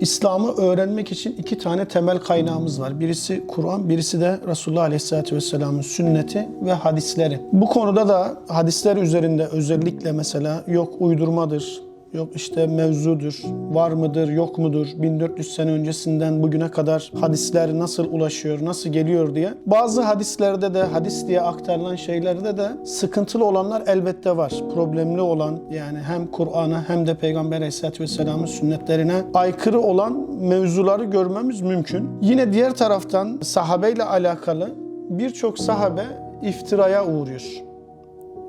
İslam'ı öğrenmek için iki tane temel kaynağımız var. Birisi Kur'an, birisi de Resulullah Aleyhisselatü Vesselam'ın sünneti ve hadisleri. Bu konuda da hadisler üzerinde özellikle mesela yok uydurmadır, yok işte mevzudur, var mıdır, yok mudur, 1400 sene öncesinden bugüne kadar hadisler nasıl ulaşıyor, nasıl geliyor diye. Bazı hadislerde de, hadis diye aktarılan şeylerde de sıkıntılı olanlar elbette var. Problemli olan yani hem Kur'an'a hem de Peygamber Aleyhisselatü Vesselam'ın sünnetlerine aykırı olan mevzuları görmemiz mümkün. Yine diğer taraftan sahabeyle alakalı birçok sahabe iftiraya uğruyor.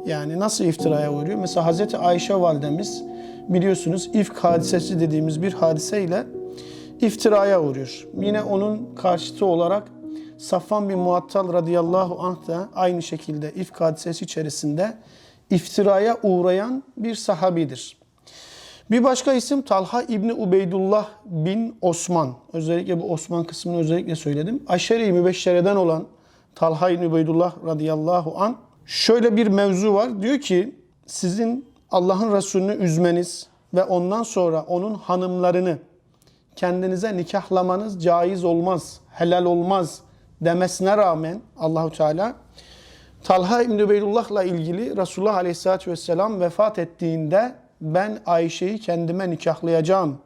Yani nasıl iftiraya uğruyor? Mesela Hazreti Ayşe validemiz biliyorsunuz ifk hadisesi dediğimiz bir hadiseyle iftiraya uğruyor. Yine onun karşıtı olarak Safvan bin Muattal radıyallahu anh da aynı şekilde ifk hadisesi içerisinde iftiraya uğrayan bir sahabidir. Bir başka isim Talha İbni Ubeydullah bin Osman. Özellikle bu Osman kısmını özellikle söyledim. Aşeri-i Mübeşşere'den olan Talha İbni Ubeydullah radıyallahu an şöyle bir mevzu var. Diyor ki sizin Allah'ın Resulünü üzmeniz ve ondan sonra onun hanımlarını kendinize nikahlamanız caiz olmaz, helal olmaz demesine rağmen Allahu Teala Talha İbni Ubeydullah'la ilgili Resulullah Aleyhisselatü Vesselam vefat ettiğinde ben Ayşe'yi kendime nikahlayacağım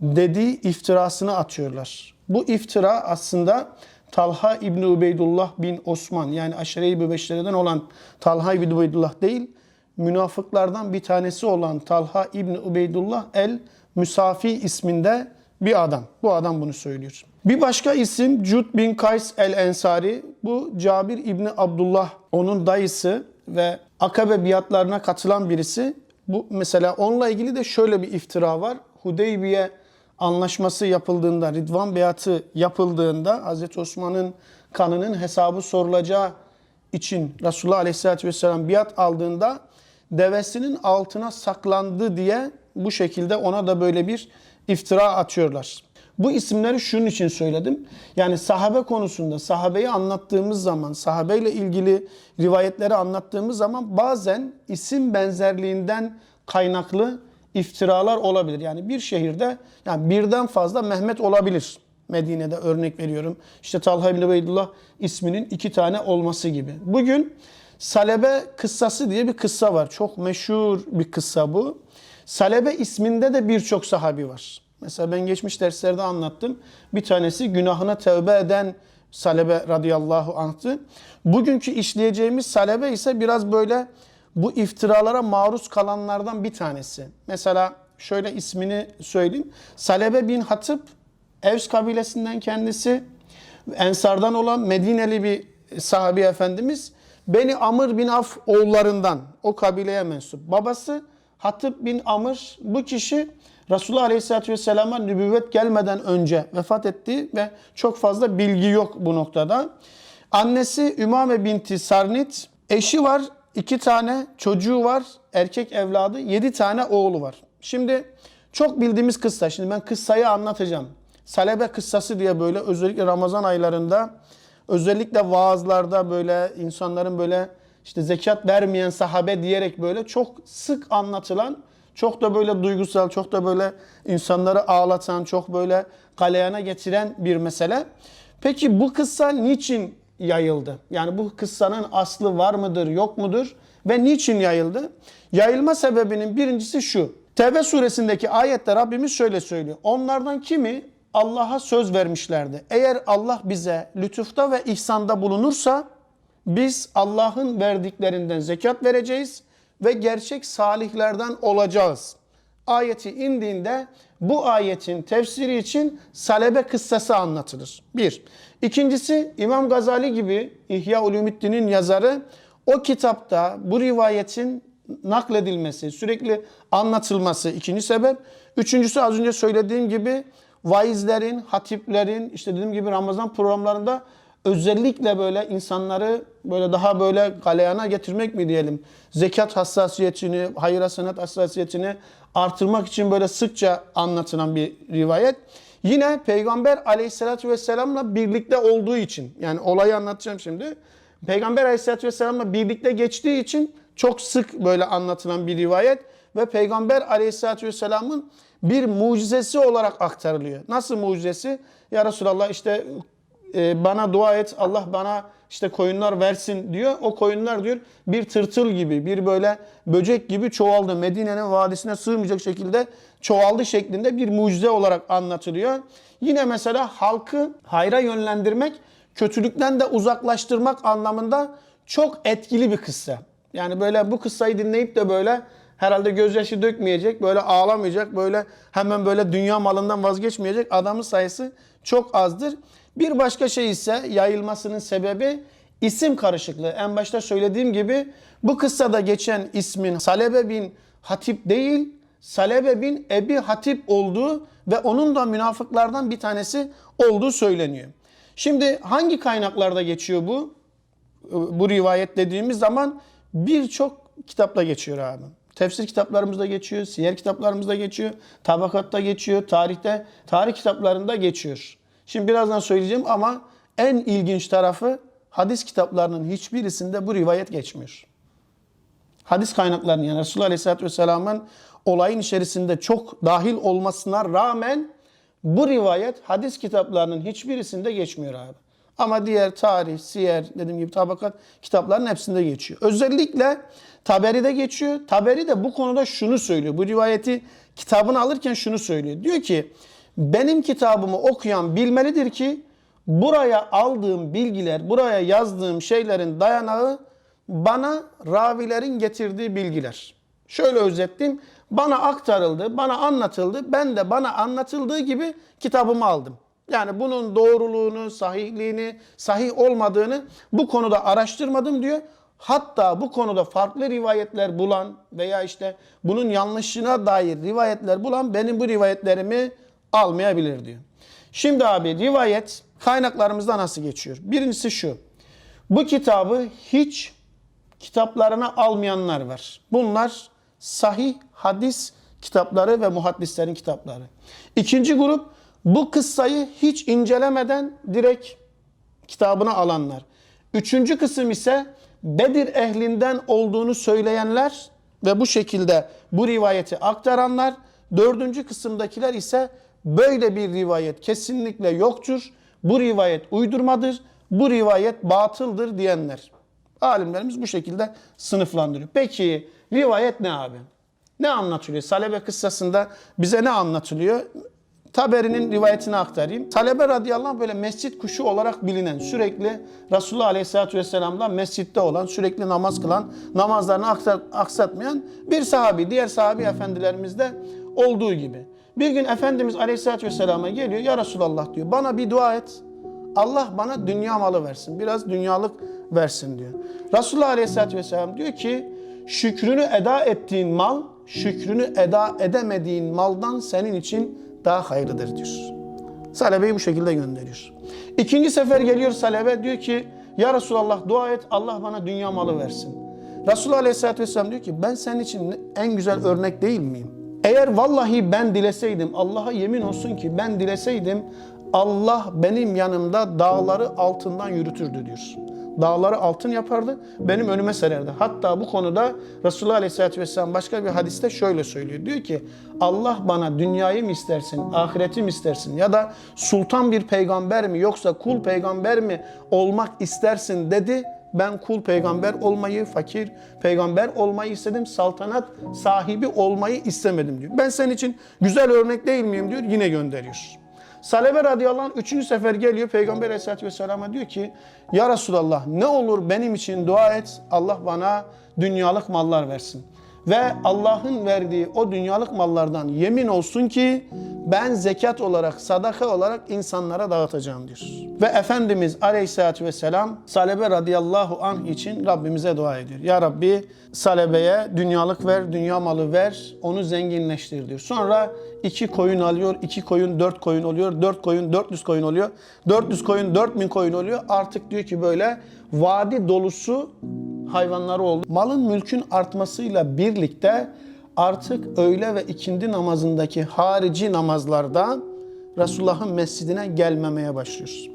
dediği iftirasını atıyorlar. Bu iftira aslında Talha İbni Ubeydullah bin Osman yani Aşere-i Mübeşşere'den olan Talha İbni Ubeydullah değil, münafıklardan bir tanesi olan Talha İbni Ubeydullah el Müsafi isminde bir adam. Bu adam bunu söylüyor. Bir başka isim Cud bin Kays el Ensari. Bu Cabir İbni Abdullah onun dayısı ve Akabe biatlarına katılan birisi. Bu mesela onunla ilgili de şöyle bir iftira var. Hudeybiye anlaşması yapıldığında, Ridvan Beyatı yapıldığında Hazreti Osman'ın kanının hesabı sorulacağı için Resulullah Aleyhisselatü Vesselam biat aldığında devesinin altına saklandı diye bu şekilde ona da böyle bir iftira atıyorlar. Bu isimleri şunun için söyledim. Yani sahabe konusunda sahabeyi anlattığımız zaman, sahabeyle ilgili rivayetleri anlattığımız zaman bazen isim benzerliğinden kaynaklı iftiralar olabilir. Yani bir şehirde yani birden fazla Mehmet olabilir. Medine'de örnek veriyorum. İşte Talha ibn Ubeydullah isminin iki tane olması gibi. Bugün Salebe kıssası diye bir kıssa var. Çok meşhur bir kıssa bu. Salebe isminde de birçok sahabi var. Mesela ben geçmiş derslerde anlattım. Bir tanesi günahına tevbe eden Salebe radıyallahu anh'tı. Bugünkü işleyeceğimiz Salebe ise biraz böyle bu iftiralara maruz kalanlardan bir tanesi. Mesela şöyle ismini söyleyeyim. Salebe bin Hatip Evs kabilesinden kendisi. Ensardan olan Medineli bir sahabi efendimiz. Beni Amr bin Af oğullarından o kabileye mensup. Babası Hatip bin Amr bu kişi Resulullah Aleyhisselatü Vesselam'a nübüvvet gelmeden önce vefat etti ve çok fazla bilgi yok bu noktada. Annesi Ümame binti Sarnit, eşi var, iki tane çocuğu var, erkek evladı, yedi tane oğlu var. Şimdi çok bildiğimiz kıssa, şimdi ben kıssayı anlatacağım. Salebe kıssası diye böyle özellikle Ramazan aylarında, özellikle vaazlarda böyle insanların böyle işte zekat vermeyen sahabe diyerek böyle çok sık anlatılan, çok da böyle duygusal, çok da böyle insanları ağlatan, çok böyle galeyana getiren bir mesele. Peki bu kıssa niçin yayıldı? Yani bu kıssanın aslı var mıdır, yok mudur? Ve niçin yayıldı? Yayılma sebebinin birincisi şu. Tevbe suresindeki ayette Rabbimiz şöyle söylüyor. Onlardan kimi Allah'a söz vermişlerdi. Eğer Allah bize lütufta ve ihsanda bulunursa biz Allah'ın verdiklerinden zekat vereceğiz ve gerçek salihlerden olacağız. Ayeti indiğinde bu ayetin tefsiri için salebe kıssası anlatılır. Bir. İkincisi İmam Gazali gibi İhya Ulumuddin'in yazarı o kitapta bu rivayetin nakledilmesi, sürekli anlatılması ikinci sebep. Üçüncüsü az önce söylediğim gibi vaizlerin, hatiplerin, işte dediğim gibi Ramazan programlarında özellikle böyle insanları böyle daha böyle galeyana getirmek mi diyelim? Zekat hassasiyetini, hayır hasenat hassasiyetini artırmak için böyle sıkça anlatılan bir rivayet. Yine Peygamber aleyhissalatü vesselamla birlikte olduğu için yani olayı anlatacağım şimdi. Peygamber aleyhissalatü vesselamla birlikte geçtiği için Çok sık böyle anlatılan bir rivayet ve Peygamber aleyhissalatü vesselamın bir mucizesi olarak aktarılıyor. Nasıl mucizesi? Ya Resulallah işte e, bana dua et Allah bana işte koyunlar versin diyor. O koyunlar diyor bir tırtıl gibi bir böyle böcek gibi çoğaldı. Medine'nin vadisine sığmayacak şekilde çoğaldı şeklinde bir mucize olarak anlatılıyor. Yine mesela halkı hayra yönlendirmek, kötülükten de uzaklaştırmak anlamında çok etkili bir kıssa. Yani böyle bu kıssayı dinleyip de böyle herhalde gözyaşı dökmeyecek, böyle ağlamayacak, böyle hemen böyle dünya malından vazgeçmeyecek adamın sayısı çok azdır. Bir başka şey ise yayılmasının sebebi isim karışıklığı. En başta söylediğim gibi bu kıssada geçen ismin Salebe bin Hatip değil, Salebe bin Ebi Hatip olduğu ve onun da münafıklardan bir tanesi olduğu söyleniyor. Şimdi hangi kaynaklarda geçiyor bu? Bu rivayet dediğimiz zaman birçok kitapta geçiyor abi. Tefsir kitaplarımızda geçiyor, siyer kitaplarımızda geçiyor, tabakatta geçiyor, tarihte, tarih kitaplarında geçiyor. Şimdi birazdan söyleyeceğim ama en ilginç tarafı hadis kitaplarının hiçbirisinde bu rivayet geçmiyor. Hadis kaynaklarının yani Resulullah Aleyhisselatü Vesselam'ın olayın içerisinde çok dahil olmasına rağmen bu rivayet hadis kitaplarının hiçbirisinde geçmiyor abi. Ama diğer tarih, siyer, dediğim gibi tabakat kitapların hepsinde geçiyor. Özellikle Taberi'de geçiyor. Taberi de bu konuda şunu söylüyor. Bu rivayeti kitabını alırken şunu söylüyor. Diyor ki benim kitabımı okuyan bilmelidir ki buraya aldığım bilgiler, buraya yazdığım şeylerin dayanağı bana ravilerin getirdiği bilgiler. Şöyle özetleyeyim. Bana aktarıldı, bana anlatıldı. Ben de bana anlatıldığı gibi kitabımı aldım. Yani bunun doğruluğunu, sahihliğini, sahih olmadığını bu konuda araştırmadım diyor. Hatta bu konuda farklı rivayetler bulan veya işte bunun yanlışına dair rivayetler bulan benim bu rivayetlerimi almayabilir diyor. Şimdi abi rivayet kaynaklarımızda nasıl geçiyor? Birincisi şu. Bu kitabı hiç kitaplarına almayanlar var. Bunlar sahih hadis kitapları ve muhaddislerin kitapları. İkinci grup bu kıssayı hiç incelemeden direkt kitabına alanlar. Üçüncü kısım ise Bedir ehlinden olduğunu söyleyenler ve bu şekilde bu rivayeti aktaranlar. Dördüncü kısımdakiler ise böyle bir rivayet kesinlikle yoktur. Bu rivayet uydurmadır. Bu rivayet batıldır diyenler. Alimlerimiz bu şekilde sınıflandırıyor. Peki rivayet ne abi? Ne anlatılıyor? Salebe kıssasında bize ne anlatılıyor? Taberi'nin rivayetini aktarayım. Talebe radıyallahu anh böyle mescit kuşu olarak bilinen, sürekli Resulullah aleyhissalatü vesselam'dan mescitte olan, sürekli namaz kılan, namazlarını aksatmayan bir sahabi. Diğer sahabi efendilerimizde olduğu gibi. Bir gün Efendimiz aleyhissalatü vesselama geliyor. Ya Resulallah diyor bana bir dua et. Allah bana dünya malı versin. Biraz dünyalık versin diyor. Resulullah aleyhissalatü vesselam diyor ki şükrünü eda ettiğin mal, şükrünü eda edemediğin maldan senin için daha hayırlıdır diyor. Salebe'yi bu şekilde gönderiyor. İkinci sefer geliyor Salebe diyor ki ya Resulallah dua et Allah bana dünya malı versin. Resulullah Aleyhisselatü Vesselam diyor ki ben senin için en güzel örnek değil miyim? Eğer vallahi ben dileseydim Allah'a yemin olsun ki ben dileseydim Allah benim yanımda dağları altından yürütürdü diyor. Dağları altın yapardı, benim önüme sererdi. Hatta bu konuda Resulullah Aleyhisselatü Vesselam başka bir hadiste şöyle söylüyor. Diyor ki Allah bana dünyayı mı istersin, ahireti mi istersin ya da sultan bir peygamber mi yoksa kul peygamber mi olmak istersin dedi. Ben kul peygamber olmayı, fakir peygamber olmayı istedim. Saltanat sahibi olmayı istemedim diyor. Ben senin için güzel örnek değil miyim diyor. Yine gönderiyor. Salebe radıyallahu anh üçüncü sefer geliyor Peygamber aleyhissalatü vesselam'a diyor ki Ya Resulallah ne olur benim için dua et Allah bana dünyalık mallar versin. Ve Allah'ın verdiği o dünyalık mallardan yemin olsun ki ben zekat olarak, sadaka olarak insanlara dağıtacağım diyor. Ve Efendimiz Aleyhisselatü Vesselam Salebe radıyallahu anh için Rabbimize dua ediyor. Ya Rabbi Salebe'ye dünyalık ver, dünya malı ver, onu zenginleştir diyor. Sonra iki koyun alıyor, iki koyun dört koyun oluyor, dört koyun 400 koyun oluyor, 400 koyun 4000 koyun oluyor. Artık diyor ki böyle vadi dolusu hayvanları oldu. Malın mülkün artmasıyla birlikte artık öğle ve ikindi namazındaki harici namazlarda Resulullah'ın mescidine gelmemeye başlıyoruz.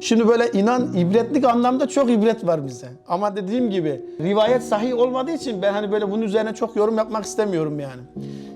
Şimdi böyle inan ibretlik anlamda çok ibret var bize. Ama dediğim gibi rivayet sahih olmadığı için ben hani böyle bunun üzerine çok yorum yapmak istemiyorum yani.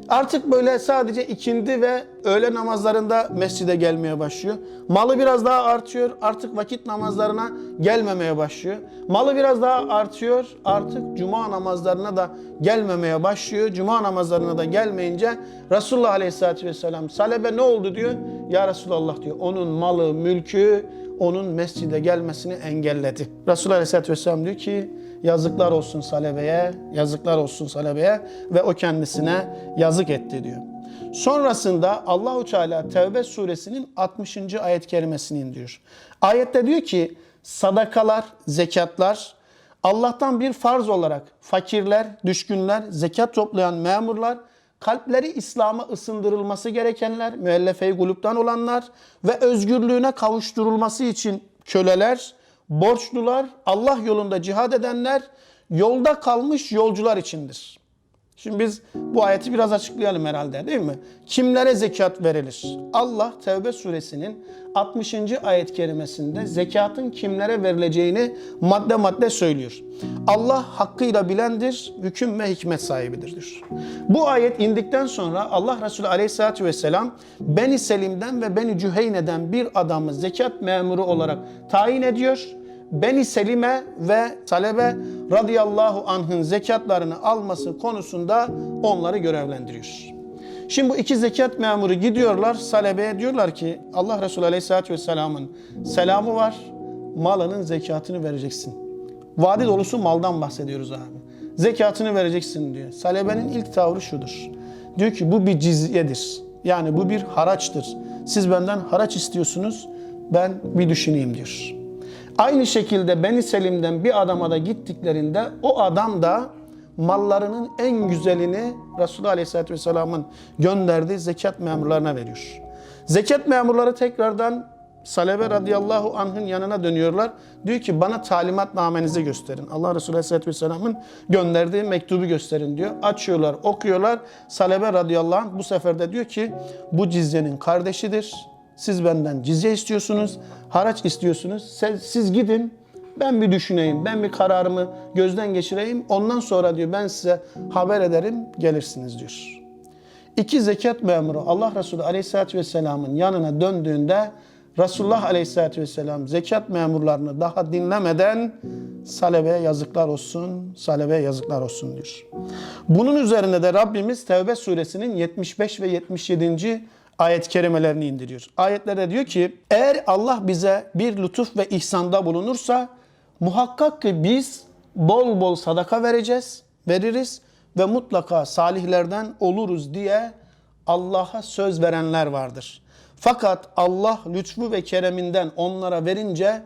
Artık böyle sadece ikindi ve öğle namazlarında mescide gelmeye başlıyor. Malı biraz daha artıyor. Artık vakit namazlarına gelmemeye başlıyor. Malı biraz daha artıyor. Artık cuma namazlarına da gelmemeye başlıyor. Cuma namazlarına da gelmeyince Resulullah Aleyhisselatü Vesselam salebe ne oldu diyor. Ya Resulallah diyor. Onun malı, mülkü, onun mescide gelmesini engelledi. Resulullah Aleyhisselatü Vesselam diyor ki yazıklar olsun Salebe'ye, yazıklar olsun Salebe'ye ve o kendisine yazık etti diyor. Sonrasında Allahu Teala Tevbe suresinin 60. ayet kerimesini indiriyor. Ayette diyor ki sadakalar, zekatlar Allah'tan bir farz olarak fakirler, düşkünler, zekat toplayan memurlar, kalpleri İslam'a ısındırılması gerekenler, müellefe-i olanlar ve özgürlüğüne kavuşturulması için köleler, borçlular, Allah yolunda cihad edenler, yolda kalmış yolcular içindir. Şimdi biz bu ayeti biraz açıklayalım herhalde değil mi? Kimlere zekat verilir? Allah Tevbe suresinin 60. ayet kerimesinde zekatın kimlere verileceğini madde madde söylüyor. Allah hakkıyla bilendir, hüküm ve hikmet sahibidir diyor. Bu ayet indikten sonra Allah Resulü aleyhissalatü vesselam Beni Selim'den ve Beni Cüheyne'den bir adamı zekat memuru olarak tayin ediyor. Beni Selime ve Salebe radıyallahu anh'ın zekatlarını alması konusunda onları görevlendiriyor. Şimdi bu iki zekat memuru gidiyorlar Salebe'ye diyorlar ki Allah Resulü aleyhissalatü vesselamın selamı var malının zekatını vereceksin. Vadi dolusu maldan bahsediyoruz abi. Zekatını vereceksin diyor. Salebe'nin ilk tavrı şudur. Diyor ki bu bir cizyedir. Yani bu bir haraçtır. Siz benden haraç istiyorsunuz ben bir düşüneyim diyor. Aynı şekilde Beni Selim'den bir adama da gittiklerinde o adam da mallarının en güzelini Resulullah Aleyhisselatü Vesselam'ın gönderdiği zekat memurlarına veriyor. Zekat memurları tekrardan Salebe radıyallahu anh'ın yanına dönüyorlar. Diyor ki bana talimatnamenizi gösterin. Allah Resulü Aleyhisselatü Vesselam'ın gönderdiği mektubu gösterin diyor. Açıyorlar, okuyorlar. Salebe radıyallahu anh bu sefer de diyor ki bu cizyenin kardeşidir. Siz benden cizye istiyorsunuz, haraç istiyorsunuz. Siz, siz gidin, ben bir düşüneyim, ben bir kararımı gözden geçireyim. Ondan sonra diyor ben size haber ederim, gelirsiniz diyor. İki zekat memuru Allah Resulü Aleyhisselatü Vesselam'ın yanına döndüğünde Resulullah Aleyhisselatü Vesselam zekat memurlarını daha dinlemeden Salebe'ye yazıklar olsun, Salebe'ye yazıklar olsun diyor. Bunun üzerine de Rabbimiz Tevbe suresinin 75 ve 77. ayet kerimelerini indiriyor. Ayetlerde diyor ki eğer Allah bize bir lütuf ve ihsanda bulunursa muhakkak ki biz bol bol sadaka vereceğiz, veririz ve mutlaka salihlerden oluruz diye Allah'a söz verenler vardır. Fakat Allah lütfu ve kereminden onlara verince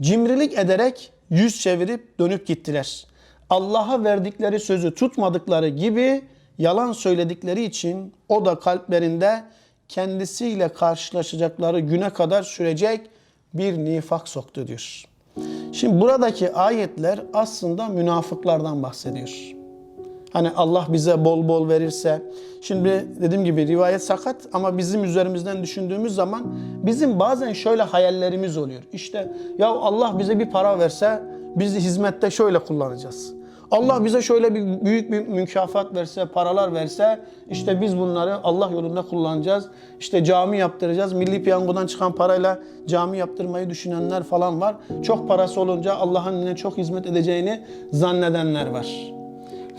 cimrilik ederek yüz çevirip dönüp gittiler. Allah'a verdikleri sözü tutmadıkları gibi yalan söyledikleri için o da kalplerinde kendisiyle karşılaşacakları güne kadar sürecek bir nifak soktu diyor. Şimdi buradaki ayetler aslında münafıklardan bahsediyor. Hani Allah bize bol bol verirse. Şimdi dediğim gibi rivayet sakat ama bizim üzerimizden düşündüğümüz zaman bizim bazen şöyle hayallerimiz oluyor. İşte ya Allah bize bir para verse biz hizmette şöyle kullanacağız. Allah bize şöyle bir büyük bir mükafat verse, paralar verse işte biz bunları Allah yolunda kullanacağız. İşte cami yaptıracağız. Milli piyangodan çıkan parayla cami yaptırmayı düşünenler falan var. Çok parası olunca Allah'ın yine çok hizmet edeceğini zannedenler var.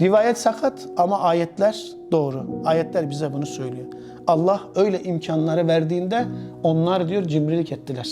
Rivayet sakat ama ayetler doğru. Ayetler bize bunu söylüyor. Allah öyle imkanları verdiğinde onlar diyor cimrilik ettiler.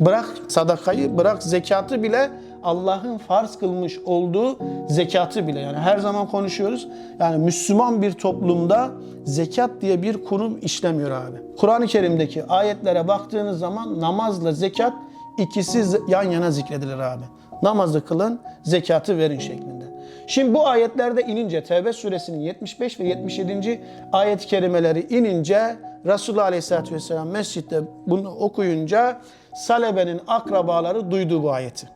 Bırak sadakayı, bırak zekatı bile Allah'ın farz kılmış olduğu zekatı bile yani her zaman konuşuyoruz. Yani Müslüman bir toplumda zekat diye bir kurum işlemiyor abi. Kur'an-ı Kerim'deki ayetlere baktığınız zaman namazla zekat ikisi yan yana zikredilir abi. Namazı kılın, zekatı verin şeklinde. Şimdi bu ayetlerde inince Tevbe suresinin 75 ve 77. ayet-i kerimeleri inince Resulullah Aleyhisselatü Vesselam mescitte bunu okuyunca Salebe'nin akrabaları duydu bu ayeti.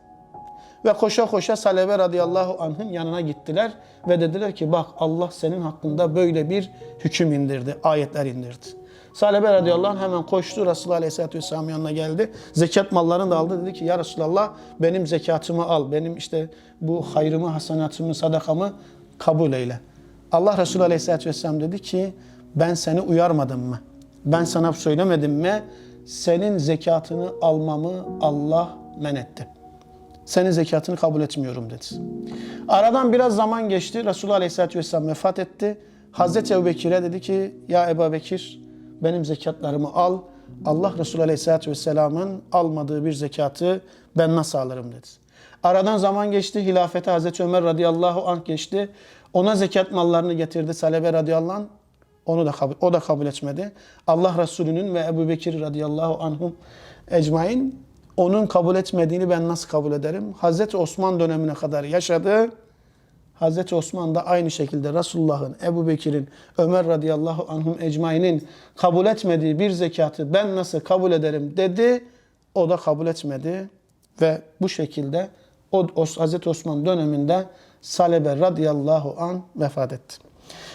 Ve koşa koşa Salebe radıyallahu anh'ın yanına gittiler ve dediler ki bak Allah senin hakkında böyle bir hüküm indirdi, ayetler indirdi. Salebe radıyallahu anh hemen koştu Resulullah aleyhisselatü vesselam yanına geldi. Zekat mallarını da aldı. Dedi ki ya Resulallah benim zekatımı al. Benim işte bu hayrımı, hasanatımı, sadakamı kabul eyle. Allah Resulü aleyhisselatü vesselam dedi ki ben seni uyarmadım mı? Ben sana söylemedim mi? Senin zekatını almamı Allah men etti. Senin zekatını kabul etmiyorum dedi. Aradan biraz zaman geçti. Resulullah Aleyhisselatü Vesselam vefat etti. Hazreti Ebu Bekir'e dedi ki ya Ebu Bekir benim zekatlarımı al. Allah Resulü Aleyhisselatü Vesselam'ın almadığı bir zekatı ben nasıl alırım dedi. Aradan zaman geçti. Hilafete Hazreti Ömer radıyallahu anh geçti. Ona zekat mallarını getirdi Salebe radıyallahu anh. Onu da kabul, o da kabul etmedi. Allah Resulü'nün ve Ebu Bekir radıyallahu anhum ecmain onun kabul etmediğini ben nasıl kabul ederim? Hazreti Osman dönemine kadar yaşadı. Hazreti Osman da aynı şekilde Resulullah'ın, Ebu Bekir'in, Ömer radıyallahu anhum ecmainin kabul etmediği bir zekatı ben nasıl kabul ederim dedi. O da kabul etmedi ve bu şekilde o, Hazreti Osman döneminde Salebe radıyallahu an vefat etti.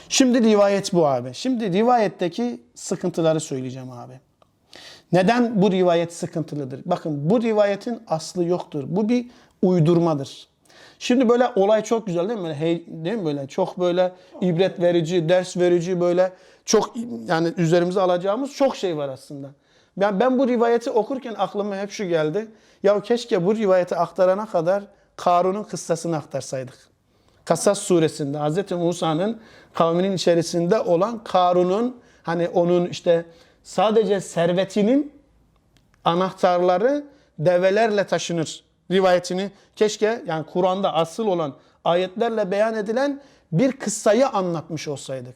Şimdi rivayet bu abi. Şimdi rivayetteki sıkıntıları söyleyeceğim abi. Neden bu rivayet sıkıntılıdır? Bakın bu rivayetin aslı yoktur. Bu bir uydurmadır. Şimdi böyle olay çok güzel değil mi? Böyle hey, değil mi böyle çok böyle ibret verici, ders verici böyle çok yani üzerimize alacağımız çok şey var aslında. Ben, ben bu rivayeti okurken aklıma hep şu geldi. Ya keşke bu rivayeti aktarana kadar Karun'un kıssasını aktarsaydık. Kasas suresinde Hz. Musa'nın kavminin içerisinde olan Karun'un hani onun işte sadece servetinin anahtarları develerle taşınır rivayetini keşke yani Kur'an'da asıl olan ayetlerle beyan edilen bir kıssayı anlatmış olsaydık.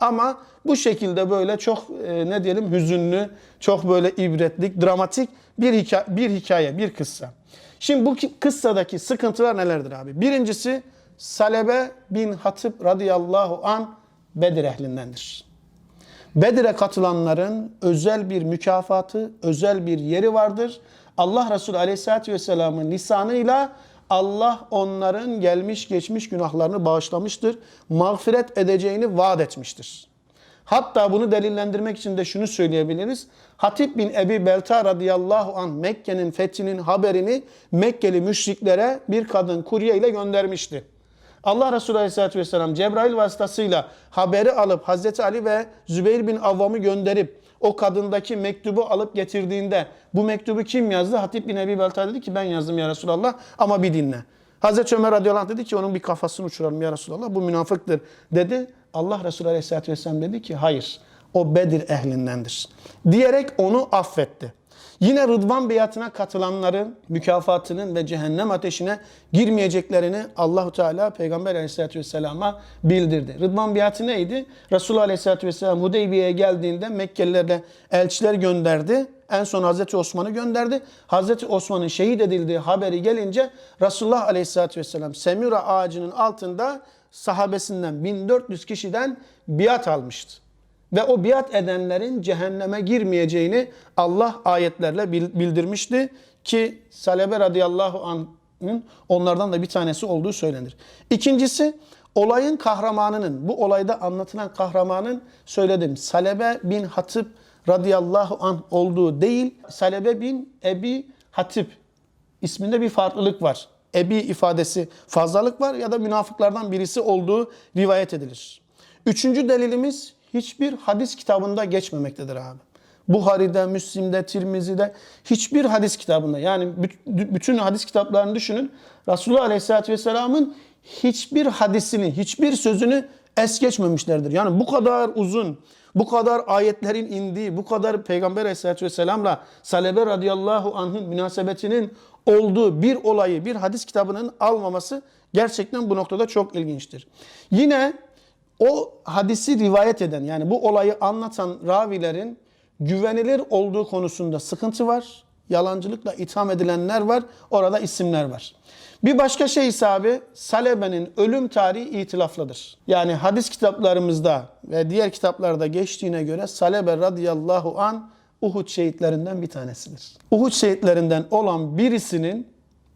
Ama bu şekilde böyle çok e, ne diyelim hüzünlü, çok böyle ibretlik, dramatik bir hikaye, bir hikaye, bir kıssa. Şimdi bu kıssadaki sıkıntılar nelerdir abi? Birincisi Salebe bin Hatip radıyallahu an Bedir ehlindendir. Bedir'e katılanların özel bir mükafatı, özel bir yeri vardır. Allah Resulü Aleyhisselatü Vesselam'ın lisanıyla Allah onların gelmiş geçmiş günahlarını bağışlamıştır. Mağfiret edeceğini vaat etmiştir. Hatta bunu delillendirmek için de şunu söyleyebiliriz. Hatip bin Ebi Belta radıyallahu anh Mekke'nin fethinin haberini Mekkeli müşriklere bir kadın kurye ile göndermişti. Allah Resulü Aleyhisselatü Vesselam Cebrail vasıtasıyla haberi alıp Hazreti Ali ve Zübeyir bin Avvam'ı gönderip o kadındaki mektubu alıp getirdiğinde bu mektubu kim yazdı? Hatip bin Ebi Belta dedi ki ben yazdım ya Resulallah ama bir dinle. Hazreti Ömer radıyallahu anh dedi ki onun bir kafasını uçuralım ya Resulallah bu münafıktır dedi. Allah Resulü Aleyhisselatü Vesselam dedi ki hayır o Bedir ehlindendir. Diyerek onu affetti. Yine Rıdvan beyatına katılanların mükafatının ve cehennem ateşine girmeyeceklerini Allahu Teala Peygamber Aleyhisselatü Vesselam'a bildirdi. Rıdvan beyatı neydi? Resulullah Aleyhisselatü Vesselam Hudeybiye'ye geldiğinde Mekkelilerle elçiler gönderdi. En son Hazreti Osman'ı gönderdi. Hazreti Osman'ın şehit edildiği haberi gelince Resulullah Aleyhisselatü Vesselam Semira ağacının altında sahabesinden 1400 kişiden biat almıştı. Ve o biat edenlerin cehenneme girmeyeceğini Allah ayetlerle bildirmişti ki Salebe radıyallahu anh'ın onlardan da bir tanesi olduğu söylenir. İkincisi olayın kahramanının, bu olayda anlatılan kahramanın söyledim. Salebe bin Hatip radıyallahu anh olduğu değil, Salebe bin Ebi Hatip isminde bir farklılık var. Ebi ifadesi fazlalık var ya da münafıklardan birisi olduğu rivayet edilir. Üçüncü delilimiz hiçbir hadis kitabında geçmemektedir abi. Buhari'de, Müslim'de, Tirmizi'de hiçbir hadis kitabında yani bütün hadis kitaplarını düşünün. Resulullah Aleyhisselatü Vesselam'ın hiçbir hadisini, hiçbir sözünü es geçmemişlerdir. Yani bu kadar uzun, bu kadar ayetlerin indiği, bu kadar Peygamber Aleyhisselatü Vesselam'la Salebe radıyallahu anh'ın münasebetinin olduğu bir olayı bir hadis kitabının almaması gerçekten bu noktada çok ilginçtir. Yine o hadisi rivayet eden yani bu olayı anlatan ravilerin güvenilir olduğu konusunda sıkıntı var. Yalancılıkla itham edilenler var. Orada isimler var. Bir başka şey ise abi Salebe'nin ölüm tarihi itilaflıdır. Yani hadis kitaplarımızda ve diğer kitaplarda geçtiğine göre Salebe radıyallahu an Uhud şehitlerinden bir tanesidir. Uhud şehitlerinden olan birisinin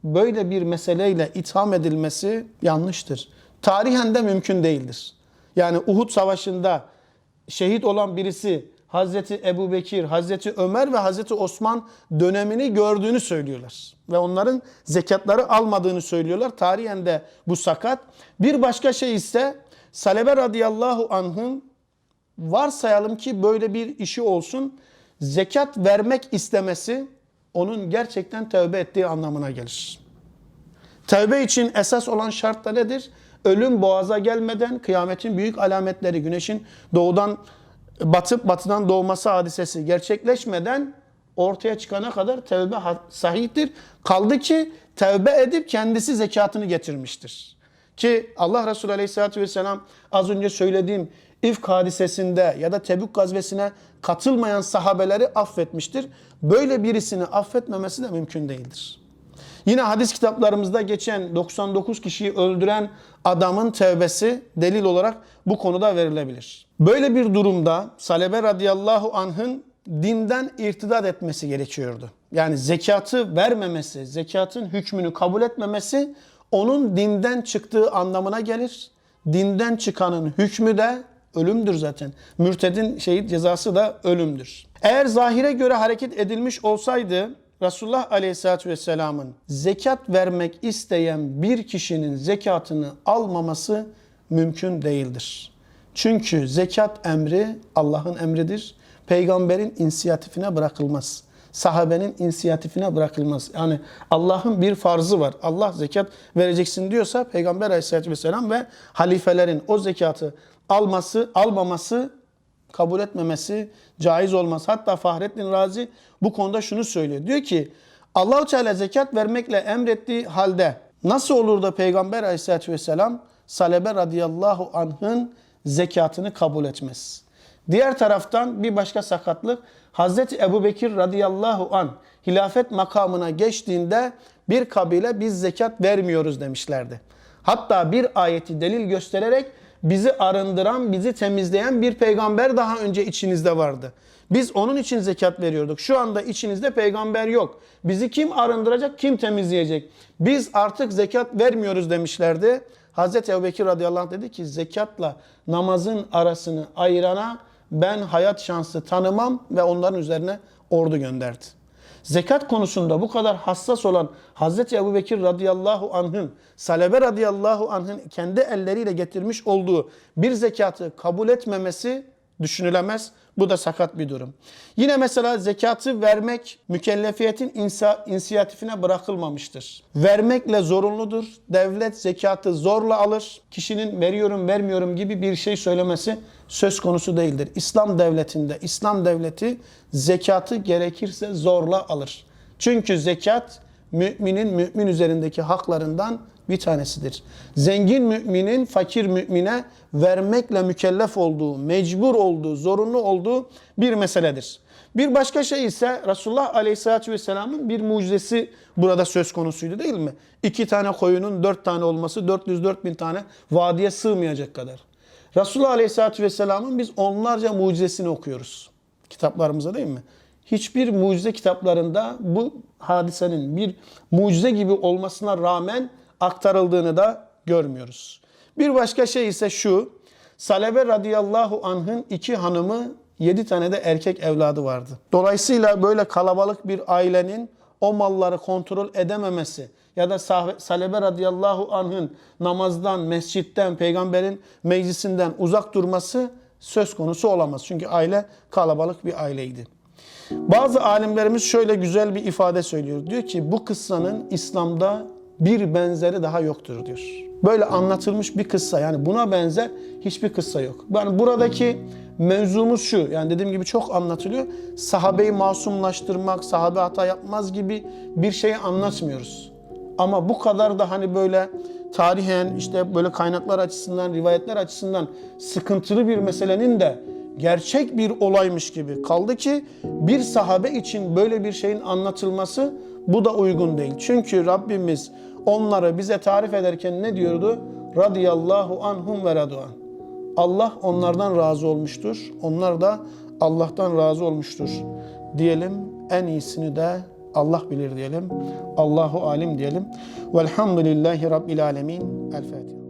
böyle bir meseleyle itham edilmesi yanlıştır. Tarihen de mümkün değildir. Yani Uhud Savaşı'nda şehit olan birisi Hazreti Ebu Bekir, Hazreti Ömer ve Hazreti Osman dönemini gördüğünü söylüyorlar. Ve onların zekatları almadığını söylüyorlar. Tarihen de bu sakat. Bir başka şey ise Salebe radıyallahu anh'ın varsayalım ki böyle bir işi olsun. Zekat vermek istemesi onun gerçekten tövbe ettiği anlamına gelir. Tövbe için esas olan şart da nedir? Ölüm boğaza gelmeden kıyametin büyük alametleri, güneşin doğudan batıp batıdan doğması hadisesi gerçekleşmeden ortaya çıkana kadar tevbe sahihtir. Kaldı ki tevbe edip kendisi zekatını getirmiştir. Ki Allah Resulü Aleyhisselatü Vesselam az önce söylediğim İfk hadisesinde ya da Tebük gazvesine katılmayan sahabeleri affetmiştir. Böyle birisini affetmemesi de mümkün değildir. Yine hadis kitaplarımızda geçen 99 kişiyi öldüren adamın tevbesi delil olarak bu konuda verilebilir. Böyle bir durumda Salebe radıyallahu anh'ın dinden irtidat etmesi gerekiyordu. Yani zekatı vermemesi, zekatın hükmünü kabul etmemesi onun dinden çıktığı anlamına gelir. Dinden çıkanın hükmü de ölümdür zaten. Mürtedin şeyi cezası da ölümdür. Eğer zahire göre hareket edilmiş olsaydı Resulullah Aleyhisselatü Vesselam'ın zekat vermek isteyen bir kişinin zekatını almaması mümkün değildir. Çünkü zekat emri Allah'ın emridir. Peygamberin inisiyatifine bırakılmaz. Sahabenin inisiyatifine bırakılmaz. Yani Allah'ın bir farzı var. Allah zekat vereceksin diyorsa Peygamber Aleyhisselatü Vesselam ve halifelerin o zekatı alması, almaması kabul etmemesi caiz olmaz. Hatta Fahrettin Razi bu konuda şunu söylüyor. Diyor ki Allahu Teala zekat vermekle emrettiği halde nasıl olur da Peygamber Aleyhisselatü Vesselam Salebe radıyallahu anh'ın zekatını kabul etmez. Diğer taraftan bir başka sakatlık Hazreti Ebu Bekir radıyallahu an hilafet makamına geçtiğinde bir kabile biz zekat vermiyoruz demişlerdi. Hatta bir ayeti delil göstererek bizi arındıran, bizi temizleyen bir peygamber daha önce içinizde vardı. Biz onun için zekat veriyorduk. Şu anda içinizde peygamber yok. Bizi kim arındıracak, kim temizleyecek? Biz artık zekat vermiyoruz demişlerdi. Hazreti Ebubekir radıyallahu anh dedi ki zekatla namazın arasını ayırana ben hayat şansı tanımam ve onların üzerine ordu gönderdi. Zekat konusunda bu kadar hassas olan Hazreti Ebu Bekir radıyallahu anh'ın, Salebe radıyallahu anh'ın kendi elleriyle getirmiş olduğu bir zekatı kabul etmemesi düşünülemez. Bu da sakat bir durum. Yine mesela zekatı vermek mükellefiyetin insa, inisiyatifine bırakılmamıştır. Vermekle zorunludur. Devlet zekatı zorla alır. Kişinin veriyorum vermiyorum gibi bir şey söylemesi söz konusu değildir. İslam devletinde, İslam devleti zekatı gerekirse zorla alır. Çünkü zekat müminin mümin üzerindeki haklarından bir tanesidir. Zengin müminin fakir mümine vermekle mükellef olduğu, mecbur olduğu, zorunlu olduğu bir meseledir. Bir başka şey ise Resulullah Aleyhisselatü Vesselam'ın bir mucizesi burada söz konusuydu değil mi? İki tane koyunun dört tane olması 404 bin tane vadiye sığmayacak kadar. Resulullah Aleyhisselatü Vesselam'ın biz onlarca mucizesini okuyoruz kitaplarımızda değil mi? Hiçbir mucize kitaplarında bu hadisenin bir mucize gibi olmasına rağmen aktarıldığını da görmüyoruz. Bir başka şey ise şu. Salebe radıyallahu anh'ın iki hanımı, yedi tane de erkek evladı vardı. Dolayısıyla böyle kalabalık bir ailenin o malları kontrol edememesi ya da Salebe radıyallahu anh'ın namazdan, mescitten, peygamberin meclisinden uzak durması söz konusu olamaz. Çünkü aile kalabalık bir aileydi. Bazı alimlerimiz şöyle güzel bir ifade söylüyor. Diyor ki bu kıssanın İslam'da bir benzeri daha yoktur diyor. Böyle anlatılmış bir kıssa yani buna benzer hiçbir kıssa yok. Yani buradaki mevzumuz şu yani dediğim gibi çok anlatılıyor. Sahabeyi masumlaştırmak, sahabe hata yapmaz gibi bir şeyi anlatmıyoruz. Ama bu kadar da hani böyle tarihen işte böyle kaynaklar açısından, rivayetler açısından sıkıntılı bir meselenin de gerçek bir olaymış gibi kaldı ki bir sahabe için böyle bir şeyin anlatılması bu da uygun değil. Çünkü Rabbimiz onları bize tarif ederken ne diyordu? Radiyallahu anhum ve raduan. Allah onlardan razı olmuştur. Onlar da Allah'tan razı olmuştur. Diyelim en iyisini de Allah bilir diyelim. Allahu alim diyelim. Velhamdülillahi Rabbil alemin. El Fatiha.